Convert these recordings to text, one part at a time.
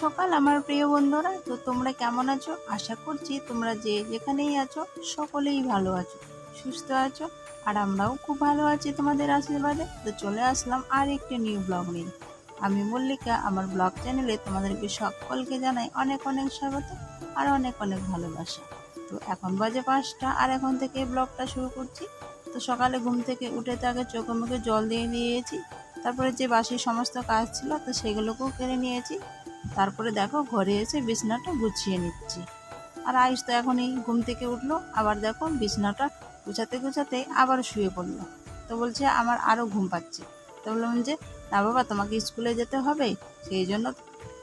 সকাল, আমার প্রিয় বন্ধুরা, তো তোমরা কেমন আছো? আশা করছি তোমরা যে যেখানেই আছো, সকলেই ভালো আছো, সুস্থ আছো, আর আমরাও খুব ভালো আছি তোমাদের আশীর্বাদে। তো চলে আসলাম আর একটি নিউ ব্লগ নিয়ে। আমি মল্লিকা, আমার ব্লগ চ্যানেলে তোমাদেরকে সকলকে জানাই অনেক অনেক স্বাগত আর অনেক অনেক ভালোবাসা। তো এখন বাজে পাঁচটা, আর এখন থেকে ব্লগটা শুরু করছি। তো সকালে ঘুম থেকে উঠে তো আগে চোখে মুখে জল দিয়ে দিয়েছি তারপরে যে বাসির সমস্ত কাজ ছিল, তো সেগুলোকেও কেড়ে নিয়েছি। তারপরে দেখো ঘরে এসে বিছনাটা গুছিয়ে নিচ্ছি। আর আয়ুষ তো এখনই ঘুম থেকে উঠল, আবার দেখো বিছনাটা গুছাতে গুছাতে আবার শুয়ে পড়ল। তো বলছে, আমার আরও ঘুম পাচ্ছে। তো বললাম যে, না বাবা, তোমাকে স্কুলে যেতে হবে, সেই জন্য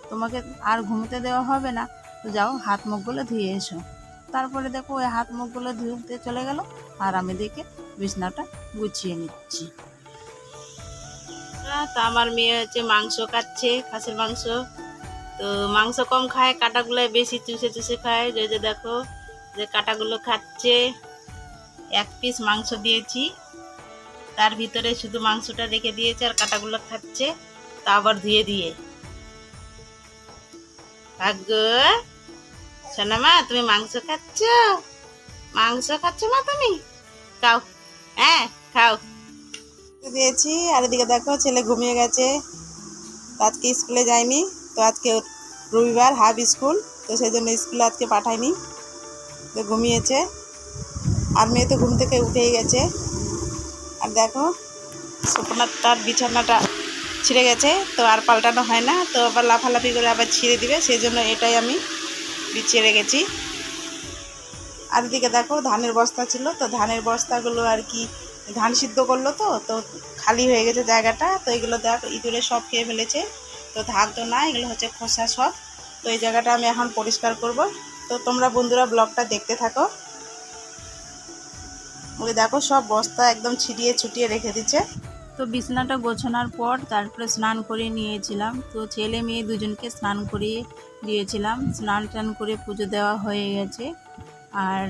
তোমাকে আর ঘুমোতে দেওয়া হবে না। তো যাও, হাত মুখগুলো ধুয়ে এসো। তারপরে দেখো, ওই হাত মুখগুলো ধুতে চলে গেল, আর আমি দেখে বিছনাটা গুছিয়ে নিচ্ছি। তো আমার মেয়ে হচ্ছে মাংস খাচ্ছে, খাসির মাংস। তো মাংস কম খায় কাটাগুলো বেশি চুষে চুষে খায়। যে যে দেখো, যে কাটাগুলো খাচ্ছে, এক পিস মাংস দিয়েছি। তার ভিতরে শুধু মাংসটা রেখে দিয়েছে আর কাটাগুলো খাচ্ছে, তা আবার ধুয়ে দিয়ে। ভাগ্য সোনামা তুমি মাংস খাচ্ছ? মাংস খাচ্ছ মা তুমি? খাও। হ্যাঁ খাও। দিয়েছি, আর এদিকে দেখো, ছেলে ঘুমিয়ে গেছে। আজকে স্কুলে যায়নি। তো আজকে রবিবার, হাফ স্কুল, তো সেই জন্য স্কুলে আজকে পাঠায়নি। তো ঘুমিয়েছে। আর মেয়ে তো ঘুম থেকে উঠেই গেছে। আর দেখো সুপনাটার বিছানাটা ছিঁড়ে গেছে, তো আর পাল্টানো হয় না। তো আবার লাফালাফি করে আবার ছিঁড়ে দিবে সেই জন্য এটাই আমি বিছিয়ে রেখেছি। আর এদিকে দেখো, ধানের বস্তা ছিল, তো ধানের বস্তাগুলো আর কি ধান সিদ্ধ করল তো তো খালি হয়ে গেছে জায়গাটা। তো এগুলো দেখ, ইঁদুরে সব খেয়ে ফেলেছে। তো ধান তো না এগুলো হচ্ছে খোসা সব। তো এই জায়গাটা আমি এখন পরিষ্কার করব। তো তোমরা বন্ধুরা ব্লগটা দেখতে থাকো। ওই দেখো সব বস্তা একদম ছিটিয়ে ছুটিয়ে রেখে দিচ্ছে। তো বিছানাটা গোছানোর পর তারপরে স্নান করে নিয়েছিলাম। তো ছেলে মেয়ে দুজনকে স্নান করিয়ে দিয়েছিলাম। স্নান টান করে পুজো দেওয়া হয়ে গেছে। আর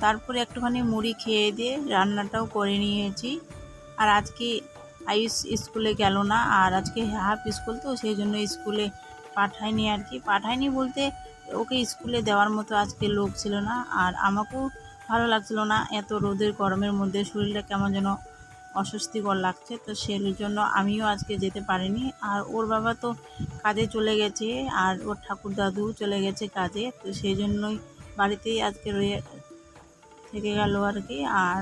তারপরে একটুখানি মুড়ি খেয়ে দিয়ে রান্নাটাও করে নিয়েছি। আর আজকে আয়ুষ স্কুলে গেল না। আর আজকে হাফ স্কুল তো, সেই জন্য স্কুলে পাঠায়নি আর কি। পাঠায়নি বলতে ওকে স্কুলে দেওয়ার মতো আজকে লোক ছিল না। আর আমাকেও ভালো লাগছিল না। এত রোদের গরমের মধ্যে শরীরটা কেমন যেন অস্বস্তিকর লাগছে। তো সেই জন্য আমিও আজকে যেতে পারিনি। আর ওর বাবা তো কাজে চলে গেছে, আর ওর ঠাকুর দাদু চলে গেছে কাজে। তো সেই জন্যই বাড়িতেই আজকে রয়ে থেকে গেল আর কি। আর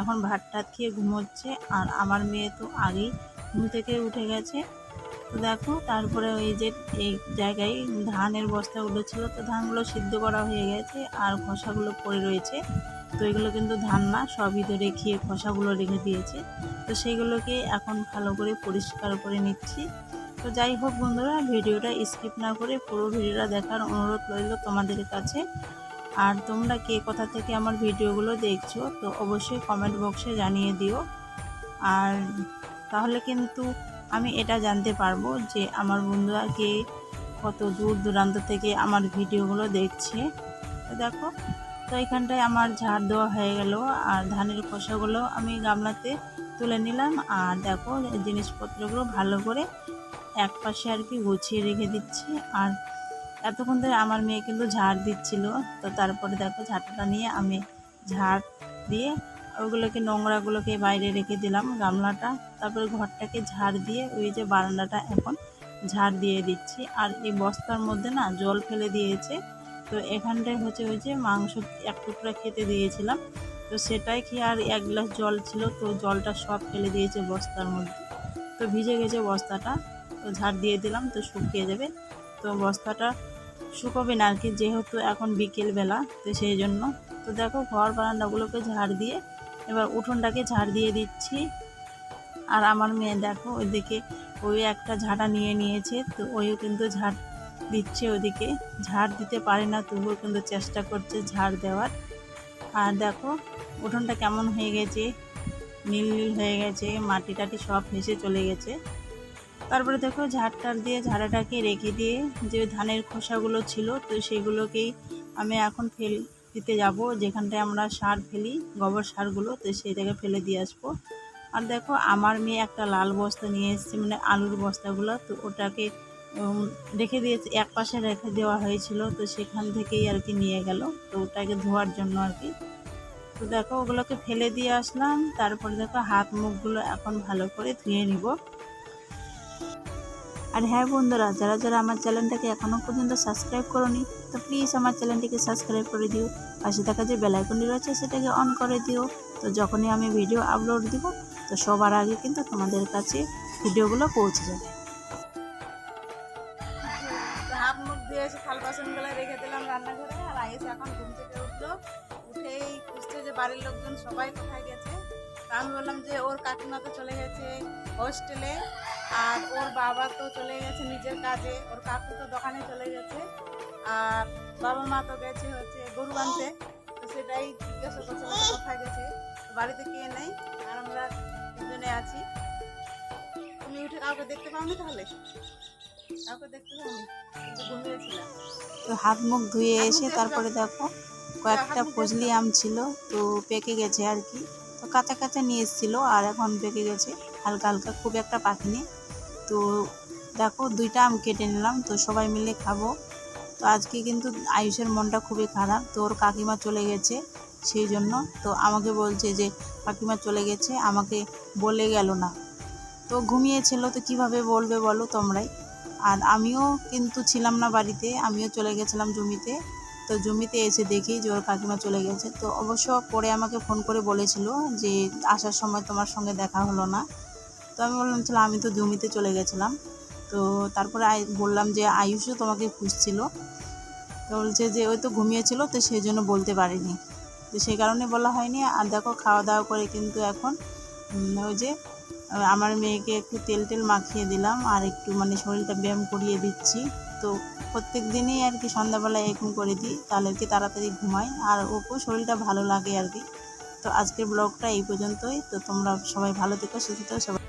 এখন ভাত টাত খেয়ে ঘুমোচ্ছে আর আমার মেয়ে তো আগেই ঘুম থেকে উঠে গেছে। তো দেখো, তারপরে ওই যে এই জায়গায় ধানের বস্তাগুলো ছিল তো ধানগুলো সিদ্ধ করা হয়ে গেছে আর খোসাগুলো পড়ে রয়েছে। তো এগুলো কিন্তু ধান না, সবই তো রেখিয়ে খোসাগুলো রেখে দিয়েছে। তো সেগুলোকে এখন ভালো করে পরিষ্কার করে নিচ্ছি। তো যাই হোক বন্ধুরা, ভিডিওটা স্কিপ না করে পুরো ভিডিওটা দেখার অনুরোধ রইল তোমাদের কাছে। আর তোমরা কে কোথা থেকে আমার ভিডিওগুলো দেখছ, তো অবশ্যই কমেন্ট বক্সে জানিয়ে দিও। আর তাহলে কিন্তু আমি এটা জানতে পারব যে আমার বন্ধুরা কে কত দূর দূরান্ত থেকে আমার ভিডিওগুলো দেখছে। তো দেখো, তো এখানটায় আমার ঝাড় দেওয়া হয়ে গেল আর ধানের খোসাগুলো আমি গামলাতে তুলে নিলাম। আর দেখো, জিনিসপত্রগুলো ভালো করে এক পাশে আর কি গুছিয়ে রেখে দিচ্ছি। আর এতক্ষণ ধরে আমার মেয়ে কিন্তু ঝাড় দিচ্ছিল। তো তারপরে দেখো ঝাঁটাটা নিয়ে আমি ঝাড় দিয়ে ওগুলোকে, নোংরাগুলোকে বাইরে রেখে দিলাম গামলাটা। তারপরে ঘরটাকে ঝাড় দিয়ে ওই যে বারান্দাটা এখন ঝাড় দিয়ে দিচ্ছি। আর এই বস্তার মধ্যে না জল ফেলে দিয়েছে। তো এখানটায় হচ্ছে ওই যে মাংস এক টুকরা খেতে দিয়েছিলাম। তো সেটাই খেয়ে আর এক গ্লাস জল ছিল। তো জলটা সব ফেলে দিয়েছে বস্তার মধ্যে। তো ভিজে গেছে বস্তাটা। তো ঝাড় দিয়ে দিলাম, তো শুকিয়ে যাবে। তো বস্তাটা শুকোবে না আর কি যেহেতু এখন বিকেলবেলা, তো সেই জন্য। তো দেখো ঘর বারান্দাগুলোকে ঝাড় দিয়ে এবার উঠোনটাকে ঝাড় দিয়ে দিচ্ছি। আর আমার মেয়ে দেখো ওইদিকে ওই একটা ঝাঁটা নিয়ে নিয়েছে, তো ওইও কিন্তু ঝাড় দিচ্ছে ওদিকে ঝাড় দিতে পারে না, তবুও কিন্তু চেষ্টা করছে ঝাড় দেওয়ার। আর দেখো উঠোনটা কেমন হয়ে গেছে, নীল নীল হয়ে গেছে, মাটি টাটি সব ভেসে চলে গেছে। তারপরে দেখো ঝাড় টাড় দিয়ে ঝাড়াটাকে রেখে দিয়ে যে ধানের খোসাগুলো ছিল, তো সেগুলোকেই আমি এখন ফেল, দিতে যাব। যেখানটায় আমরা সার ফেলি, গোবর সারগুলো, তো সেই জায়গায় ফেলে দিয়ে আসব। আর দেখো আমার মেয়ে একটা লাল বস্তা নিয়ে এসেছে মানে আলুর বস্তাগুলো, তো ওটাকে রেখে দিয়েছে, এক পাশে রেখে দেওয়া হয়েছিল, তো সেখান থেকেই আর কি নিয়ে গেল, তো ওটাকে ধোয়ার জন্য আর কি। তো দেখো ওগুলোকে ফেলে দিয়ে আসলাম, তারপরে দেখো হাত মুখগুলো এখন ভালো করে ধুয়ে নিব। আর হ্যাঁ বন্ধুরা, যারা যারা আমার চ্যানেলটাকে এখনও পর্যন্ত সাবস্ক্রাইব করনি, তো প্লিজ আমার চ্যানেলটিকে সাবস্ক্রাইব করে দিও। পাশে থাকা যে বেলাইকনটি রয়েছে, সেটাকে অন করে দিও। তো যখনই আমি ভিডিও আপলোড দিব, তো সবার আগে কিন্তু তোমাদের কাছে ভিডিওগুলো পৌঁছে যাবে। রেখে দিলাম রান্নাঘরে, আর এখন যে বাড়ির লোকজন সবাই কোথায় গেছে। আমি বললাম যে ওর কাকিমা তো চলে গেছে হোস্টেলে আর ওর বাবা তো চলে গেছে নিজের কাজে ওর কাকু তো দোকানে চলে গেছে। আর বাবা মা তো গেছে হচ্ছে গরু আনতে তো সেটাই জিজ্ঞাসা করছে কোথায় গেছে? বাড়িতে কে নেই? আর আমরা তিনজনে আছি। তুমি উঠে কাউকে দেখতে পাওনি তাহলে? কাউকে দেখতে পাওনি? ঘুমিয়েছিলাম তো হাত মুখ ধুয়ে এসে তারপরে দেখো কয়েকটা ফজলি আম ছিল তো পেকে গেছে আর কি। তো কাঁচা কাঁচা নিয়ে এসেছিল আর এখন পেকে গেছে হালকা হালকা খুব একটা পাকেনি। তো দেখো দুইটা আম কেটে নিলাম, তো সবাই মিলে খাব। তো আজকে কিন্তু আয়ুষের মনটা খুবই খারাপ, তো ওর কাকিমা চলে গেছে সেই জন্য। তো আমাকে বলছে যে, কাকিমা চলে গেছে, আমাকে বলে গেল না। তো ঘুমিয়েছিল, তো কীভাবে বলবে বলো তোমরাই। আর আমিও কিন্তু ছিলাম না বাড়িতে, আমিও চলে গেছিলাম জমিতে। তো জমিতে এসে দেখি যে ওর কাকিমা চলে গেছে। তো অবশ্য পরে আমাকে ফোন করে বলেছিল যে, আসার সময় তোমার সঙ্গে দেখা হলো না। আমি বললাম, চলো, আমি তো জমিতে চলে গেছিলাম। তো তারপরে বললাম যে, আয়ুষও তোমাকে খুঁজছিল। তো বলছে যে, ওই তো ঘুমিয়েছিল, তো সেই জন্য বলতে পারিনি। তো সেই কারণে বলা হয়নি। আর দেখো খাওয়া দাওয়া করে কিন্তু এখন ওই যে, আমার মেয়েকে একটু তেল টেল মাখিয়ে দিলাম, আর একটু মানে শরীরটা ব্যায়াম করিয়ে দিচ্ছি। তো প্রত্যেক দিনই আর কি সন্ধ্যাবেলায় এরকম করে দিই, তাহলে কি তাড়াতাড়ি ঘুমাই, আর ওকেও শরীরটা ভালো লাগে আর কি। তো আজকের ব্লগটা এই পর্যন্তই। তো তোমরা সবাই ভালো থেকো, সুস্থ সবাই